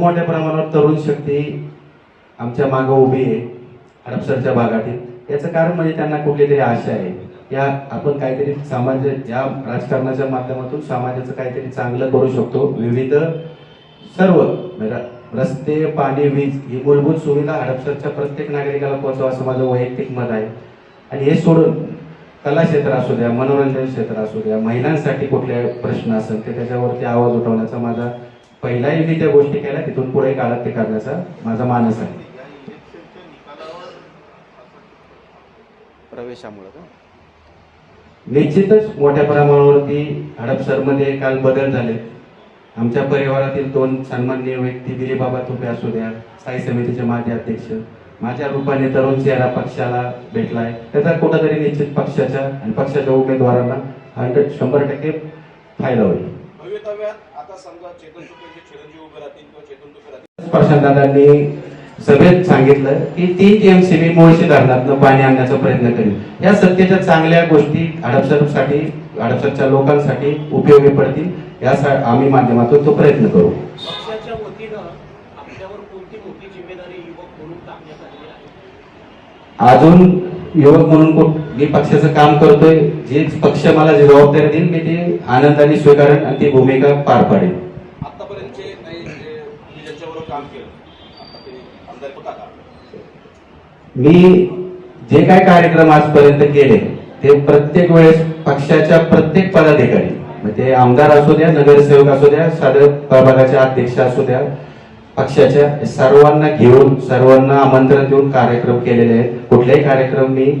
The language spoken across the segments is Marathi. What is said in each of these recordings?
मोठ्या प्रमाणावर तरुण शक्ती आमच्या मागं उभी आहे हडपसरच्या भागातील. याचं कारण म्हणजे त्यांना कुठली तरी आशा आहे. या आपण काहीतरी समाज या राजकारणाच्या माध्यमातून समाजाचं काहीतरी चांगलं करू शकतो. विविध सर्व रस्ते पाणी वीज ही मूलभूत सुविधा हडपसरच्या प्रत्येक नागरिकाला पोहोचावं असं माझं वैयक्तिक मत आहे. आणि हे सोडून कला क्षेत्र असू द्या मनोरंजन क्षेत्र असू द्या महिलांसाठी कुठले प्रश्न असेल ते त्याच्यावरती आवाज उठवण्याचा माझा पहिलाही मी त्या गोष्टी केल्या तिथून पुढे काळात ते करण्याचा माझा मानस आहे. प्रवेशामुळे निश्चितच मोठ्या प्रमाणावरती हडपसरमध्ये काल बदल झाले. आमच्या परिवारातील दोन सन्माननीय व्यक्ती गिरीबाबा तुपे असू द्या स्थायी समितीचे माजी अध्यक्ष माझ्या रूपाने तरुण चेहरा पक्षाला भेटलाय. त्याचा कुठंतरी निश्चित पक्षाच्या आणि पक्षाच्या उमेदवारांना हंड्रेड शंभर टक्के फायदा होईल. भवितव्यात आता समजा चेतन तुपेचे चिरंजीव उभे राहतील किंवा चेतन तुपे राहतील. प्रशांतदादांनी सभेत सांगितलं की तीन टीएमसीबी मुळशी धरणातनं पाणी आणण्याचा प्रयत्न करेल. या सत्तेच्या चांगल्या गोष्टी हडपसरसाठी हडपसरच्या लोकांसाठी उपयोगी पडतील या आम्ही माध्यमातून तो प्रयत्न करू. पक्षाच्या वतीनं आपल्यावर कोणती मोठी जिम्मेदारी युवक म्हणून टाकण्यात आलेली आहे? अजून युवक म्हणून कोण- मी पक्षाचं काम करतोय जे पक्ष मला जबाबदारी देईल मी ते आनंदाने स्वीकारेन आणि ती भूमिका पार पाडेन. आतापर्यंतचे जे ज्यांच्याबरोबर काम केलं मी जे काय कार्यक्रम आजपर्यंत केले ते प्रत्येक वेळेस पक्षाच्या प्रत्येक पदाधिकारी ते आमदार असू द्या नगरसेवक असू द्या साधारण प्रभागाचे अध्यक्ष असू द्या पक्षाच्या सर्वांना घेऊन सर्वांना आमंत्रण देऊन कार्यक्रम केलेले आहेत. कुठलेही कार्यक्रम मी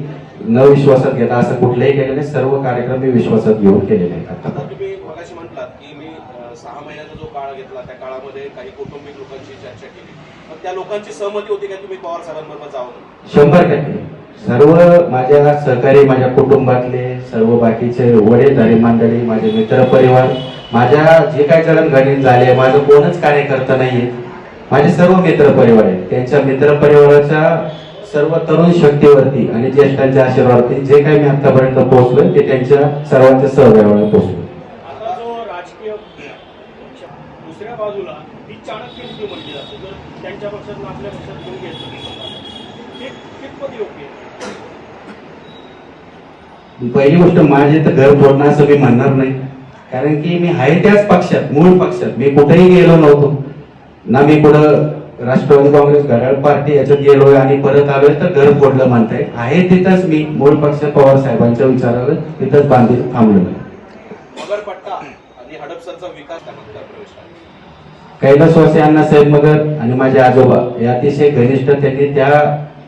न विश्वासात घेता असं कुठलेही केलेले सर्व कार्यक्रम मी विश्वासात घेऊन केलेले आहेत आता. आता तुम्ही मगाशी म्हटलात की मी अं, सहा महिन्याचा जो काळ घेतला त्या काळामध्ये काही कौटुंबिक लोकांची चर्चा केली. पण त्या लोकांची सहमती होती का तुम्ही पवार साहेबांबरोबर जावं म्हणून? शंभर टक्के. सर्व माझ्या सहकारी माझ्या कुटुंबातले सर्व बाकीचे वडीलधारी मंडळी माझे मित्र परिवार माझ्या जे काही जडणघडण झाले माझं कोणच कार्यकर्ता नाहीये. माझे सर्व मित्र परिवार आहेत. त्यांच्या मित्र परिवाराच्या सर्व तरुण शक्तीवरती आणि ज्येष्ठांच्या आशीर्वादावरती जे काही मी आतापर्यंत पोहोचलोय ते त्यांच्या सर्वांच्या सहभागामुळे पोहोचलो आता जो राजकीय पक्ष दुसऱ्या बाजूला ही चाणक्य नीती म्हटली जाते. जर त्यांच्या पक्षात आपल्या पक्षात कोणी घेतलं ते कितपत योग्य आहे? पहिली गोष्ट माझे तर घर फोडणं असं मी म्हणणार नाही. कारण की मी आहे त्याच पक्षात मूळ पक्षात. मी कुठेही गेलो नव्हतो. ना मी कुठं राष्ट्रवादी काँग्रेस घड्याळ पार्टी याच्यात गेलोय आणि परत आलोय तर घर फोडलं म्हणताय. आहे तिथंच मी मूळ पक्ष पवार साहेबांच्या विचारावर तिथंच बांधील थांबलो मगरपट्टा आणि हडपसरचा विकास त्या मतदार प्रवेश? कैलासवासी अण्णासाहेब मगर आणि माझे आजोबा हे अतिशय घनिष्ठ त्यांनी त्या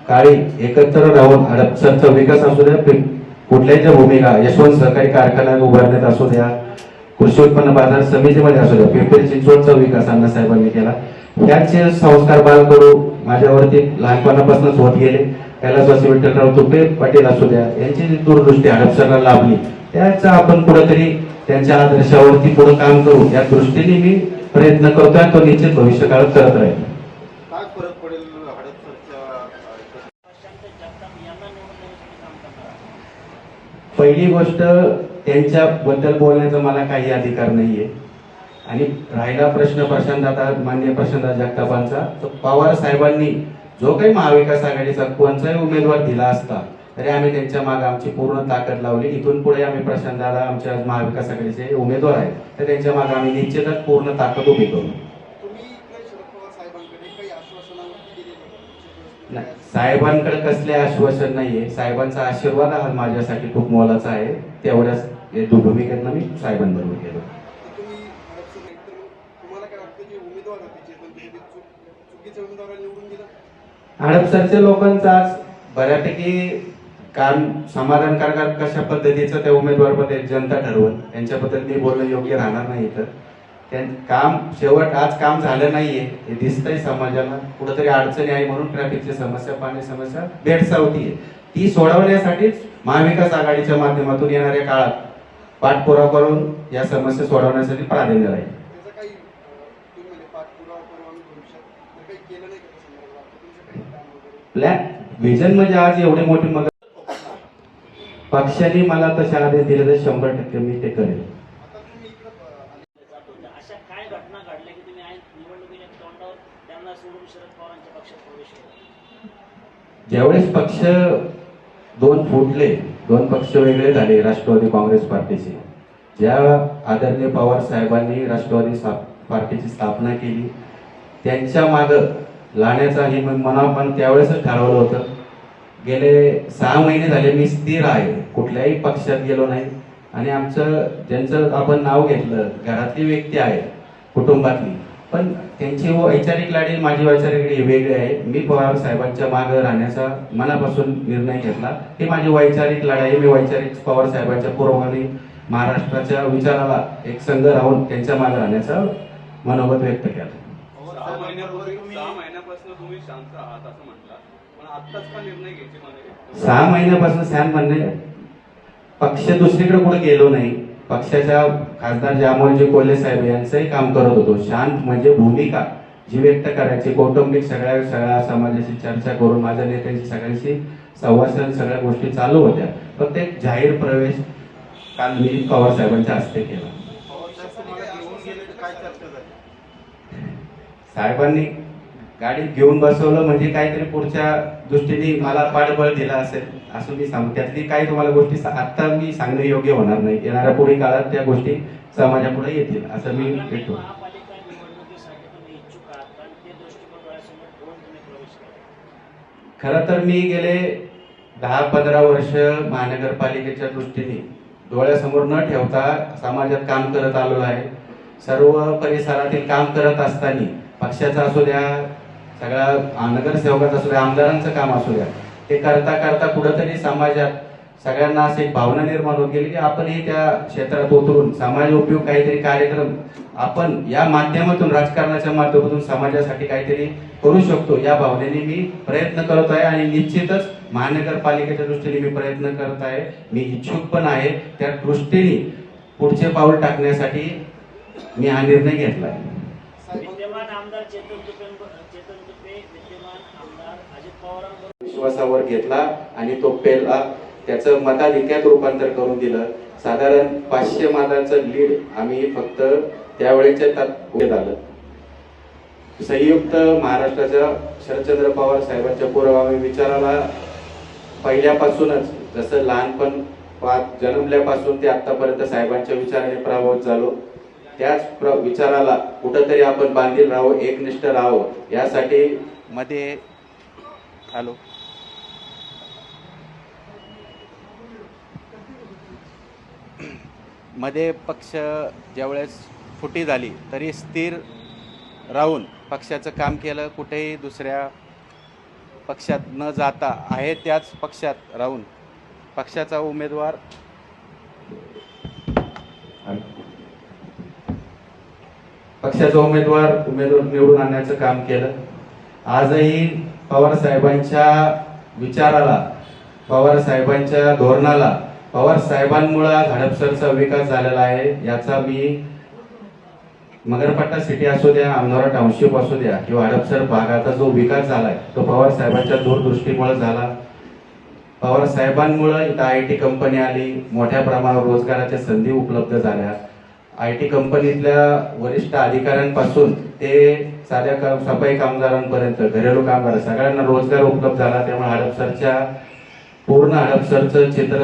काळी एकत्र राहून हडपसरचा विकास असू द्या कुठल्याही भूमिका यशवंत सहकारी कारखाना उभारण्यात असू द्या कृषी उत्पन्न बाजार समितीमध्ये असू द्या पिंपरी चिंचवडचा विकास अण्णासाहेबांनी केला. याचे संस्कार बालकडू माझ्यावरती लहानपणापासूनच होत गेले. कैलासवासी विठ्ठलराव तुपे पाटील असू द्या यांची जी दूरदृष्टी हडपसरला लाभली त्याचा आपण कुठेतरी त्यांच्या आदर्शावरती पुढे काम करू या दृष्टीने मी प्रयत्न करतोय आणि तो निश्चित भविष्यकाळात करत राहील. पहिली गोष्ट त्यांच्याबद्दल बोलण्याचा मला काही अधिकार नाहीये. आणि राहिला प्रश्न प्रशांत आता मान्य प्रशांत जगतापांचा तर पवार साहेबांनी जो काही महाविकास आघाडीचा कोणताही उमेदवार दिला असता तरी आम्ही त्यांच्या मागे आमची पूर्ण ताकद लावली. इथून पुढे आम्ही प्रशांत दादा आमच्या महाविकास आघाडीचे उमेदवार आहेत. तर त्यांच्या मागे आम्ही निश्चितच पूर्ण ताकद उभी करू. नाही, साहेबांकडे कसले आश्वासन नाहीये. साहेबांचा आशीर्वाद हा माझ्यासाठी खूप मोलाचा आहे. तेवढ्याच भूमिकेतनं मी साहेबांबरोबर गेलो. तुम्ही हडपसर एकतर तुम्हाला काय वाटतं जे उमेदवार होते चेतन तुपे ते चुक- चुकीच्या उमेदवाराला निवडून दिलं? हडपसरच्या लोकांचं आज बऱ्यापैकी काम समाधानकारक कशा पद्धतीचं त्या उमेदवारपद जनता ठरवून. त्यांच्याबद्दल मी बोलणं योग्य राहणार नाही तर काम शेवट आज काम झालं नाहीये. हे दिसतंय समाजाला. कुठंतरी अडचणी आहे म्हणून ट्रॅफिकची समस्या पाणी समस्या भेडसावतीये ती सोडवण्यासाठीच महाविकास आघाडीच्या माध्यमातून येणाऱ्या काळात पाठपुरावा करून या समस्या सोडवण्यासाठी प्राधान्य राहील. म्हणजे प्लॅन विजन म्हणजे आज एवढी मोठी मग पक्षाने मला तशा आदेश दिले तर शंभर टक्के मी ते करेल आता तुम्ही इकडं अं, आले जात होत्या. अशा काय घटना घडल्या की तुम्ही आज निवडणुकीच्या तोंडावर शरद पवारांच्या पक्षात प्रवेश केला ज्यावेळेस पक्ष दोन फुटले दोन पक्ष वेगळे झाले राष्ट्रवादी काँग्रेस पार्टीचे. ज्या आदरणीय पवार साहेबांनी राष्ट्रवादी पार्टीची स्थापना केली त्यांच्या माग लाण्याचा हे मी मनापण त्यावेळेसच ठरवलं होतं. गेले सहा महिने झाले मी स्थिर आहे कुठल्याही पक्षात गेलो नाही. आणि आमचं ज्यांचं आपण नाव घेतलं घरातली व्यक्ती आहे कुटुंबातली पण त्यांची वैचारिक लाडी माझी वैचारिक वेगळी आहे. मी पवार साहेबांच्या मागे राहण्याचा मनापासून निर्णय घेतला. ही माझी वैचारिक लढाई आहे. मी वैचारिक पवार साहेबांच्या पुरवणी महाराष्ट्राच्या विचाराला एक संघ राहून त्यांच्या मागे राहण्याचा मनोगत व्यक्त केलं. सहा महिन्यापासून तुम्ही शांत आहात असं म्हटलं. पण आत्ताच का निर्णय घ्यायचे म्हणे सहा महिन्यापासून सॅन म्हणणे पक्ष दुसरीकडे कुठे गेलो नाही. पक्षाच्या खासदार जामोलजी कोल्हे साहेब यांचंही काम करत होतो. शांत म्हणजे भूमिका जी व्यक्त करायची. कौटुंबिक सगळ्या सगळ्या समाजाशी चर्चा करून माझ्या नेत्यांशी सगळ्यांशी संवाद सगळ्या गोष्टी चालू होत्या. फक्त एक जाहीर प्रवेश काल मी पवार साहेबांच्या हस्ते केला. साहेबांनी गाडीत घेऊन बसवलं म्हणजे काहीतरी पुढच्या दृष्टीने मला पाठबळ दिला असेल. असं मी सांगू. त्यातली काही तुम्हाला गोष्टी आत्ता मी सांगणं योग्य होणार नाही. येणाऱ्या पुढील काळात त्या गोष्टी समाजापुढे येतील असं मी भेटतो. खरं तर मी गेले दहा पंधरा वर्ष महानगरपालिकेच्या दृष्टीने डोळ्यासमोर न ठेवता समाजात काम करत आलेलो आहे. सर्व परिसरातील काम करत असताना पक्षाचं असू द्या सगळ्या नगरसेवकाचं असू द्या आमदारांचं काम असू द्या ते करता करता कुठंतरी समाजात सगळ्यांना अशी एक भावना निर्माण होत गेली की आपणही त्या क्षेत्रात उतरून समाज उपयोग काहीतरी कार्यक्रम आपण या माध्यमातून राजकारणाच्या माध्यमातून समाजासाठी काहीतरी करू शकतो. या भावनेने मी प्रयत्न करत आहे आणि निश्चितच महानगरपालिकेच्या दृष्टीने मी प्रयत्न करत आहे. मी इच्छुक पण आहे. त्या दृष्टीने पुढचे पाऊल टाकण्यासाठी मी हा निर्णय घेतला आहे. विद्यमान आमदार चेतन तुपे विद्यमान आमदार अजित पवारांबरोबर विश्वासावर घेतला आणि तो पेला त्याचं मताधिक्यात रूपांतर करून दिलं. साधारण पाचशे मताचं लीड आम्ही फक्त त्यावेळेच्या तात झालं. संयुक्त महाराष्ट्राच्या शरदचंद्र पवार साहेबांच्या पुरोगामी विचाराला पहिल्यापासूनच जसं लहानपण पा- जन्मल्यापासून ते आतापर्यंत साहेबांच्या विचाराने प्रभावित झालो. त्याच प्र- विचाराला कुठंतरी आपण बांधील राहावं एकनिष्ठ राहावं यासाठी मध्ये हॅलो. मध्ये पक्ष ज्यावेळेस फुटी झाली तरी स्थिर राहून पक्षाचं काम केलं कुठेही दुसऱ्या पक्षात न जाता आहे त्याच पक्षात राहून पक्षाचा उमेदवार पक्षाचा उमेदवार उमेदवार निवडून आणण्याचं काम केलं. आजही पवार साहेबांच्या विचाराला पवार साहेबांच्या धोरणाला पवार साहेबांमुळं हडपसरचा विकास झालेला आहे. याचा मी मगरपट्टा सिटी असू द्या अमनोरा टाउनशिप असू द्या किंवा हडपसर भागाचा जो विकास झालाय तो पवार साहेबांच्या दूरदृष्टीमुळे झाला. पवार साहेबांमुळे इथं आय टी कंपनी आली मोठ्या प्रमाणावर रोजगाराच्या संधी उपलब्ध झाल्या. आय टी कंपनीतल्या वरिष्ठ अधिकाऱ्यांपासून ते साध्या का सफाई कामगारांपर्यंत घरेलू कामगार सगळ्यांना रोजगार उपलब्ध झाला. त्यामुळे हडपसरच्या पूर्ण हडपसरचं चित्र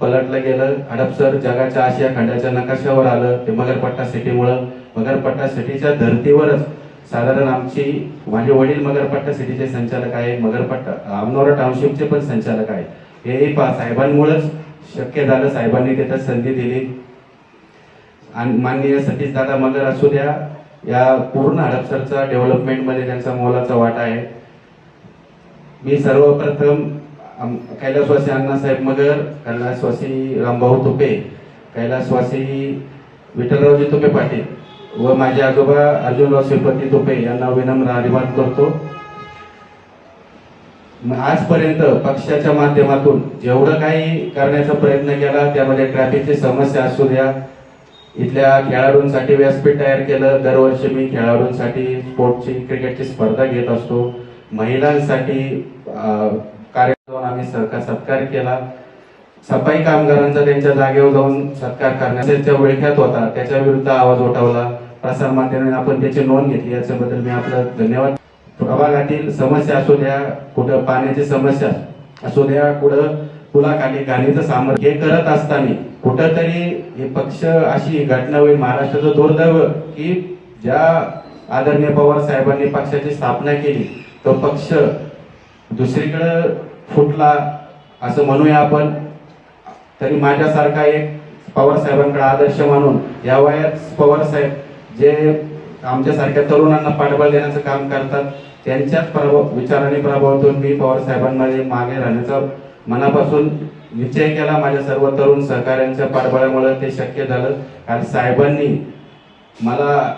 पलटलं गेलं. हडपसर जगाच्या आशिया खंडाच्या नकाशावर आलं. ते मगरपट्टा सिटीमुळं. मगरपट्टा सिटीच्या धर्तीवरच. साधारण आमची माझे वडील मगरपट्टा सिटीचे संचालक आहे. मगरपट्टा अमनोरा टाउनशिपचे पण संचालक आहे. हेही पा साहेबांमुळेच शक्य झालं. साहेबांनी तिथं संधी दिली. आणि माननीय सतीश दादा मगर असू द्या या पूर्ण हडपसरचा डेव्हलपमेंटमध्ये त्यांचा मोलाचा वाटा आहे. मी सर्वप्रथम कैलासवासी अण्णासाहेब मगर कैलासवासी रामभाऊ तुपे कैलासवासी विठ्ठलरावजी तुपे पाटील व माझे आजोबा अर्जुनराव श्रीपती तुपे यांना विनम्र अभिमान करतो. आजपर्यंत पक्षाच्या माध्यमातून जेवढं काही करण्याचा प्रयत्न केला त्यामध्ये ट्रॅफिकची समस्या असू द्या. इथल्या खेळाडूंसाठी व्यासपीठ तयार केलं. दरवर्षी मी खेळाडूंसाठी स्पोर्टची क्रिकेटची स्पर्धा घेत असतो. महिलांसाठी कार्यक्रम आम्ही सहकार सत्कार केला. सफाई कामगारांचा त्यांच्या जागेवर जाऊन सत्कार करण्याच्या विळख्यात होता. त्याच्या विरुद्ध आवाज उठवला. प्रसार माध्यमाने आपण त्याची नोंद घेतली. याच्याबद्दल मी आपलं धन्यवाद. प्रभागातील समस्या असू द्या कुठं पाण्याची समस्या असू द्या कुठं पुलाखाली गाणीचं सामर्थ्य हे करत असताना कुठंतरी हे पक्ष अशी घटना होईल. महाराष्ट्राचं दुर्दैव की ज्या आदरणीय पवार साहेबांनी पक्षाची स्थापना केली तो पक्ष दुसरीकडं फुटला असं म्हणूया आपण तरी माझ्यासारखा एक पवार साहेबांकडे आदर्श मानून या वयात पवार साहेब जे आमच्यासारख्या तरुणांना पाठबळ देण्याचं काम करतात त्यांच्याच प्रभाव विचाराने प्रभावातून मी पवार साहेबांमध्ये मागे राहण्याचा मनापासून निश्चय केला. माझ्या सर्व तरुण सहकाऱ्यांच्या पाठबळामुळे ते शक्य झालं. कारण साहेबांनी मला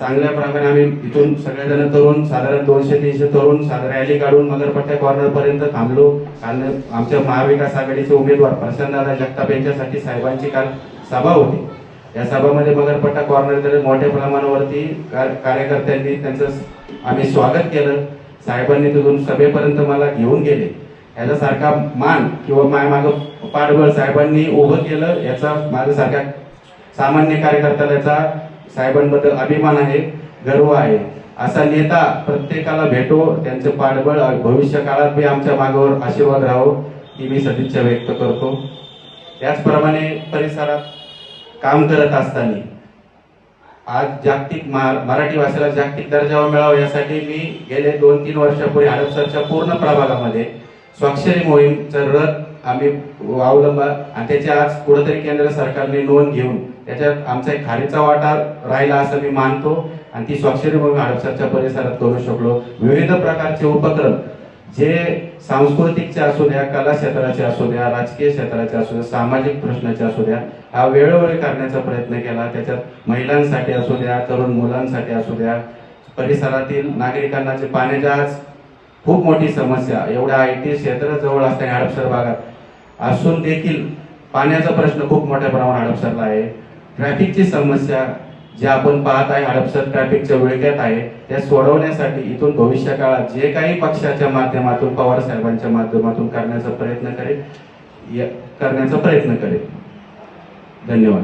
चांगल्या प्रकारे आम्ही इथून सगळेजण तरुण साधारण दोनशे तीनशे तरुण साधारण रॅली काढून मगरपट्ट्या कॉर्नर पर्यंत थांबलो. कारण आमच्या महाविकास आघाडीचे उमेदवार प्रसन्नदादा जगताप यांच्यासाठी साहेबांची काल सभा होती. या सभामध्ये मगरपट्टा कॉर्नर मोठ्या प्रमाणावरती कार्यकर्त्यांनी त्यांचं आम्ही स्वागत केलं. साहेबांनी तिथून सभेपर्यंत मला घेऊन गेले. याच्यासारखा मान किंवा माय माग पाठबळ साहेबांनी उभं केलं. याचा माझ्यासारख्या सामान्य कार्यकर्त्याला याचा साहेबांबद्दल अभिमान आहे गर्व आहे. असा नेता प्रत्येकाला भेटो त्यांचं पाठबळ भविष्य काळात बी आमच्या मागावर आशीर्वाद राहो ही मी सदिच्छा व्यक्त करतो. त्याचप्रमाणे परिसरात काम करत असताना आज जागतिक मराठी भाषेला जागतिक दर्जावा मिळावा यासाठी मी गेले दोन तीन वर्षापूर्वी हडपसरच्या पूर्ण प्रभागामध्ये स्वाक्षरी मोहीमचं रथ आम्ही अवलंब आणि त्याची आज कुठंतरी केंद्र सरकारने नोंद घेऊन त्याच्यात आमचा एक खारीचा वाटा राहिला असं मी मानतो. आणि ती स्वाक्षरी मोहीम हडपसरच्या परिसरात करू शकलो. विविध प्रकारचे उपक्रम जे सांस्कृतिकचे असू द्या कला क्षेत्राचे असू द्या राजकीय क्षेत्राचे असू द्या सामाजिक प्रश्नाचे असू द्या हा वेळोवेळी करण्याचा प्रयत्न केला. त्याच्यात महिलांसाठी असू द्या तरुण मुलांसाठी असू द्या परिसरातील नागरिकांना जे पाण्याच्या आज खूप मोठी समस्या एवढ्या आय टी क्षेत्र जवळ असताना हडपसर भागात असून देखील पाण्याचा प्रश्न खूप मोठ्या प्रमाणात हडपसरला आहे. ट्रॅफिकची समस्या जे आपण पाहत आहे हडपसर ट्रॅफिकच्या विळख्यात आहे त्या सोडवण्यासाठी इथून भविष्य काळात जे काही पक्षाच्या माध्यमातून पवार साहेबांच्या माध्यमातून करण्याचा प्रयत्न करेल करण्याचा प्रयत्न करेल. धन्यवाद.